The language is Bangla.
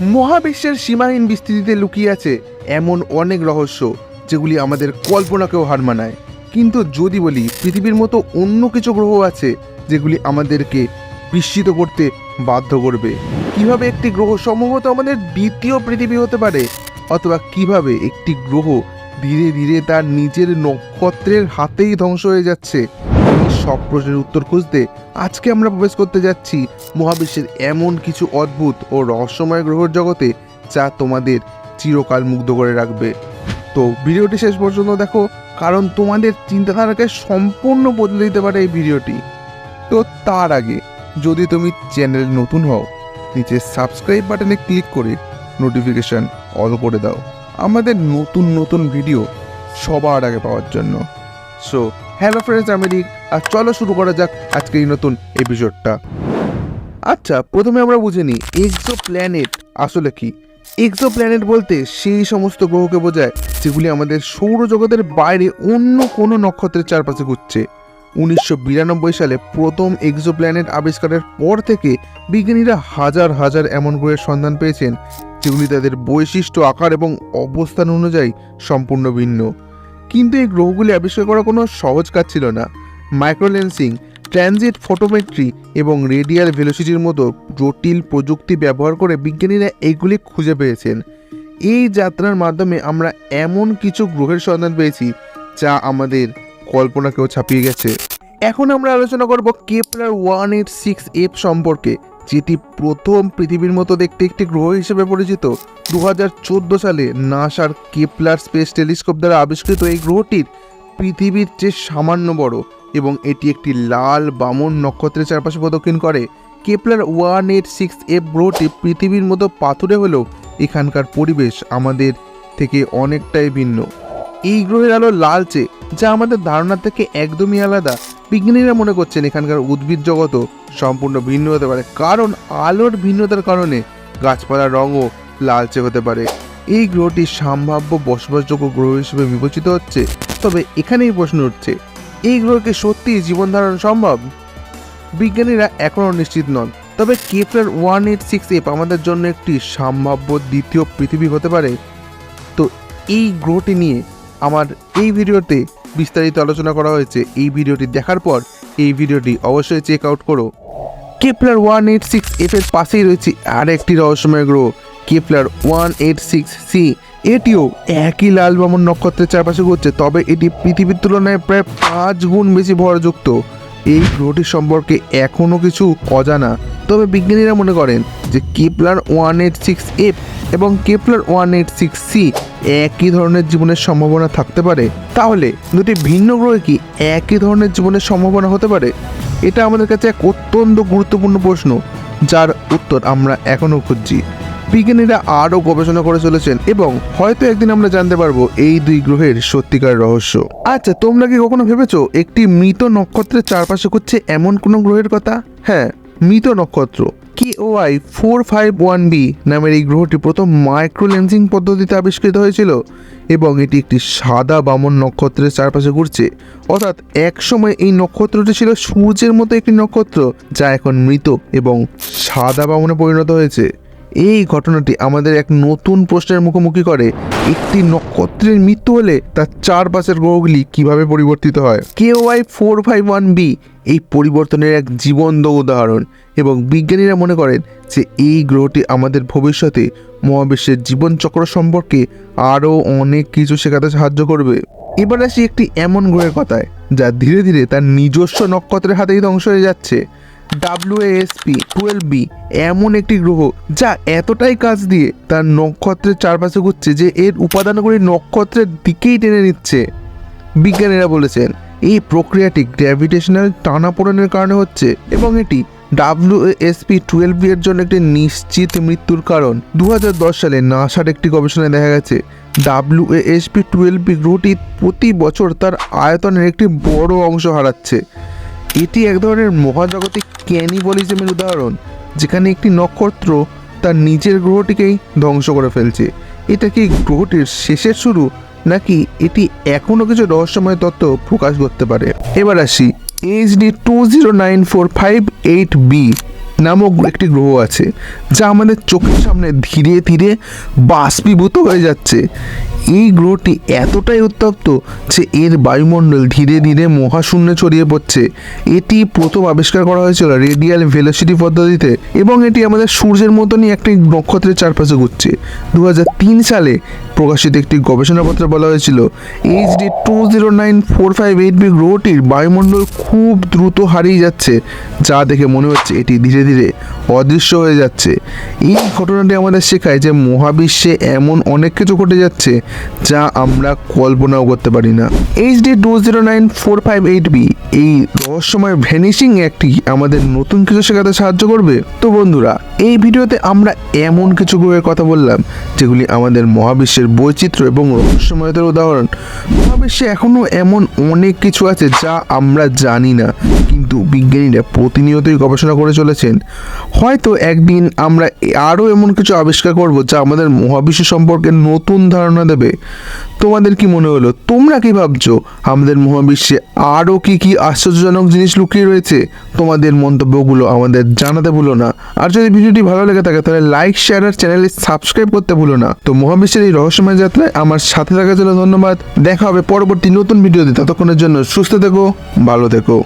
মহাবিশ্বের সীমাহীন বিস্তৃতিতে লুকিয়ে আছে এমন অনেক রহস্য, যেগুলি আমাদের কল্পনাকেও হার মানায়। কিন্তু যদি বলি, পৃথিবীর মতো অন্য কিছু গ্রহ আছে, যেগুলি আমাদেরকে বিস্মিত করতে বাধ্য করবে। কীভাবে একটি গ্রহ সম্ভবত আমাদের দ্বিতীয় পৃথিবী হতে পারে, অথবা কীভাবে একটি গ্রহ ধীরে ধীরে তার নিজের নক্ষত্রের হাতেই ধ্বংস হয়ে যাচ্ছে সব প্রশ্নের উত্তর খুঁজতে আজকে আমরা প্রবেশ করতে যাচ্ছি মহাবিশ্বের এমন কিছু অদ্ভুত ও রহস্যময় গ্রহর জগতে যা তোমাদের চিরকাল মুগ্ধ করে রাখবে। তো ভিডিওটি শেষ পর্যন্ত দেখো, কারণ তোমাদের চিন্তাধারাকে সম্পূর্ণ বদলে দিতে পারে এই ভিডিওটি। তো তার আগে, যদি তুমি চ্যানেল নতুন হও, নিচে সাবস্ক্রাইব বাটনে ক্লিক করে নোটিফিকেশন অল করে দাও। আমাদের নতুন নতুন ভিডিও সবার আগে পাওয়ার জন্য। সো হ্যালো ফ্রেন্ডস আমি আমেরিক আর চলো শুরু করা যাক আজকের এই নতুন এপিসোডটা আচ্ছা প্রথমে আমরা বুঝে নিই এক্সো প্ল্যানেট আসলে কি? এক্সো প্ল্যানেট বলতে সেই সমস্ত গ্রহকে বোঝায় যেগুলি আমাদের সৌরজগতের বাইরে অন্য কোনো নক্ষত্রের চারপাশে ঘুরছে। উনিশশো বিরানব্বই সালে প্রথম এক্সো প্ল্যানেট আবিষ্কারের পর থেকে বিজ্ঞানীরা হাজার হাজার এমন গ্রহের সন্ধান পেয়েছেন, যেগুলি তাদের বৈশিষ্ট্য, আকার এবং অবস্থান অনুযায়ী সম্পূর্ণ ভিন্ন। কিন্তু এই গ্রহগুলি আবিষ্কার করা কোনো সহজ কাজ ছিল না। মাইক্রোলেন্সিং, ট্রানজিট ফটোমেট্রি এবং রেডিয়াল ভেলোসিটির মতো জটিল প্রযুক্তি ব্যবহার করে বিজ্ঞানীরা এইগুলি খুঁজে পেয়েছেন। এই যাত্রার মাধ্যমে আমরা এমন কিছু গ্রহের সন্ধান পেয়েছি, যা আমাদের কল্পনাকেও ছাপিয়ে গেছে। এখন আমরা আলোচনা করব Kepler one eight six F সম্পর্কে। যেটি প্রথম পৃথিবীর মতো দেখতে একটি গ্রহ হিসেবে পরিচিত। দু হাজার চোদ্দ সালে নাসার কেপলার স্পেস টেলিস্কোপ দ্বারা আবিষ্কৃত এই গ্রহটির পৃথিবীর চেয়ে সামান্য বড় এবং এটি একটি লাল বামন নক্ষত্রের চারপাশে প্রদক্ষিণ করে। Kepler one eight six F গ্রহটি পৃথিবীর মতো পাথুরে হলেও এখানকার পরিবেশ আমাদের থেকে অনেকটাই ভিন্ন। এই গ্রহের আলো লালচে, যা আমাদের ধারণা থেকে একদমই আলাদা। বিজ্ঞানীরা মনে করছেন এখানকার উদ্ভিদ জগতও সম্পূর্ণ ভিন্ন হতে পারে, কারণ আলোর ভিন্নতার কারণে গাছপালার রঙও লালচে হতে পারে। এই গ্রহটি সম্ভাব্য বসবাসযোগ্য গ্রহ হিসেবে বিবেচিত হচ্ছে, তবে এখানেই প্রশ্ন উঠছে, এই গ্রহকে সত্যি জীবন ধারণ সম্ভব? বিজ্ঞানীরা এখনও নিশ্চিত নন, তবে Kepler one eight six F আমাদের জন্য একটি সম্ভাব্য দ্বিতীয় পৃথিবী হতে পারে। তো এই গ্রহটি নিয়ে আমার এই ভিডিওতে বিস্তারিত আলোচনা করা হয়েছে। এই ভিডিওটি দেখার পর এই ভিডিওটি অবশ্যই চেক আউট করো। Kepler one eight six F এর পাশেই রয়েছে আর একটি রহস্যময় গ্রহ Kepler one eight six C এটিও একই লাল বামন নক্ষত্রের চারপাশে ঘুরছে, তবে এটি পৃথিবীর তুলনায় প্রায় পাঁচ গুণ বেশি ভরযুক্ত। এই গ্রহটি সম্পর্কে এখনও কিছু অজানা। তবে বিজ্ঞানীরা মনে করেন যে Kepler one eight six F এবং Kepler one eight six C একই ধরনের জীবনের সম্ভাবনা থাকতে পারে। তাহলে দুটি ভিন্ন গ্রহে কি একই ধরনের জীবনের সম্ভাবনা হতে পারে? এটা আমাদের কাছে এক অত্যন্ত গুরুত্বপূর্ণ প্রশ্ন, যার উত্তর আমরা এখনও খুঁজছি। বিজ্ঞানীরা আরও গবেষণা করে চলেছেন এবং হয়তো একদিন আমরা জানতে পারব এই দুই গ্রহের সত্যিকার রহস্য। আচ্ছা তোমরা কি কখনো ভেবেছো একটি মৃত নক্ষত্রের চারপাশে ঘুরছে এমন কোনো গ্রহের কথা? হ্যাঁ মৃত নক্ষত্র। K Y four five one B নামের এই গ্রহটি প্রথম মাইক্রো লেন্সিং পদ্ধতিতে আবিষ্কৃত হয়েছিল এবং এটি একটি সাদা বামন নক্ষত্রের চারপাশে ঘুরছে। অর্থাৎ একসময় এই নক্ষত্রটি ছিল সূর্যের মতো একটি নক্ষত্র যা এখন মৃত এবং সাদা বামনে পরিণত হয়েছে। এই ঘটনাটি আমাদের এক নতুন প্রশ্নের মুখোমুখি করে। একটি নক্ষত্রের মৃত্যু হলে তার চারপাশের গ্রহগুলি কীভাবে পরিবর্তিত হয়? K Y four five one B এই পরিবর্তনের এক জীবন্ত উদাহরণ এবং বিজ্ঞানীরা মনে করেন যে এই গ্রহটি আমাদের ভবিষ্যতে মহাবিশ্বের জীবনচক্র সম্পর্কে আরও অনেক কিছু শেখাতে সাহায্য করবে। এবার আসি একটি এমন গ্রহের কথায়, যা ধীরে ধীরে তার নিজস্ব নক্ষত্রের হাতেই ধ্বংস হয়ে যাচ্ছে। ডাব্লিউএসপি টুয়েলভ বি এমন একটি গ্রহ যা এতটাই কাজ দিয়ে তার নক্ষত্রের চারপাশে ঘুরছে যে এর উপাদানগুলি নক্ষত্রের দিকেই টেনে নিচ্ছে। বিজ্ঞানীরা বলেছেন, এই প্রক্রিয়াটি গ্র্যাভিটেশনাল টানাপোড়েনের কারণে হচ্ছে এবং এটি ডাব্লিউএসপি টুয়েলভ বি এর জন্য একটি নিশ্চিত মৃত্যুর কারণ। দু হাজার দশ সালে নাসার একটি গবেষণায় দেখা গেছে ডাব্লিউএসপি টুয়েলভ বি গ্রহটি প্রতি বছর তার আয়তনের একটি বড় অংশ হারাচ্ছে। এটি এক ধরনের মহাজাগতিক ক্যানিবলিজমের উদাহরণ, যেখানে একটি নক্ষত্র তার নিজের গ্রহটিকেই ধ্বংস করে ফেলছে। এটা কি গ্রহটির শেষের শুরু, নাকি এটি এখনও কিছু রহস্যময় তত্ত্ব প্রকাশ করতে পারে? এবার আসি। HD two zero nine four five eight B নামক একটি গ্রহ আছে, যা আমাদের চোখের সামনে ধীরে ধীরে বাষ্পীভূত হয়ে যাচ্ছে। এই গ্রহটি এতটাই উত্তপ্ত যে এর বায়ুমণ্ডল ধীরে ধীরে মহাশূন্যে ছড়িয়ে পড়ছে। এটি প্রথম আবিষ্কার করা হয়েছিল রেডিয়াল ভেলোসিটি পদ্ধতিতে এবং এটি আমাদের সূর্যের মতনই একটি নক্ষত্রের চারপাশে ঘুরছে। দু হাজার তিন সালে প্রকাশিত একটি গবেষণাপত্রে বলা হয়েছিল HD two zero nine four five eight B গ্রহটির বায়ুমণ্ডল খুব দ্রুত হারিয়ে যাচ্ছে, যা দেখে মনে হচ্ছে এটি ধীরে ধীরে অদৃশ্য হয়ে যাচ্ছে। এই ঘটনাটি আমাদের শেখায় যে মহাবিশ্বে এমন অনেক কিছু ঘটে যাচ্ছে, যা আমরা কল্পনাও করতে পারি না। H D two zero nine four five eight B এই রহস্যময় ভ্যানিশিং একটি আমাদের নতুন কিছু শেখাতে সাহায্য করবে? তো বন্ধুরা, এই ভিডিওতে আমরা এমন কিছু গ্রহের কথা বললাম, যেগুলি আমাদের মহাবিশ্বের বৈচিত্র্য এবং রহস্যময়তার উদাহরণ। মহাবিশ্বে এখনও এমন অনেক কিছু আছে যা আমরা জানি না। কিন্তু বিজ্ঞানীরা প্রতিনিয়তই গবেষণা করে চলেছেন। হয়তো একদিন আমরা আরও এমন কিছু আবিষ্কার করব যা আমাদের মহাবিশ্ব সম্পর্কে নতুন ধারণা দেবে। তোমাদের কি মনে হলো? তোমরা কি ভাবছ? আমাদের মহাবিশ্বে আরও কি কি আশ্চর্যজনক জিনিস লুকিয়ে রয়েছে? তোমাদের মন্তব্যগুলো আমাদের জানাতে ভুলো না। আর যদি ভিডিওটি ভালো লেগে থাকে, তাহলে লাইক, শেয়ার আর চ্যানেলে সাবস্ক্রাইব করতে ভুলো না। তো মহাবিশ্বের এই রহস্যময় যাত্রায় আমার সাথে থাকার জন্য ধন্যবাদ। দেখা হবে পরবর্তী নতুন ভিডিওতে। ততক্ষণের জন্য সুস্থ থেকো, ভালো থেকো।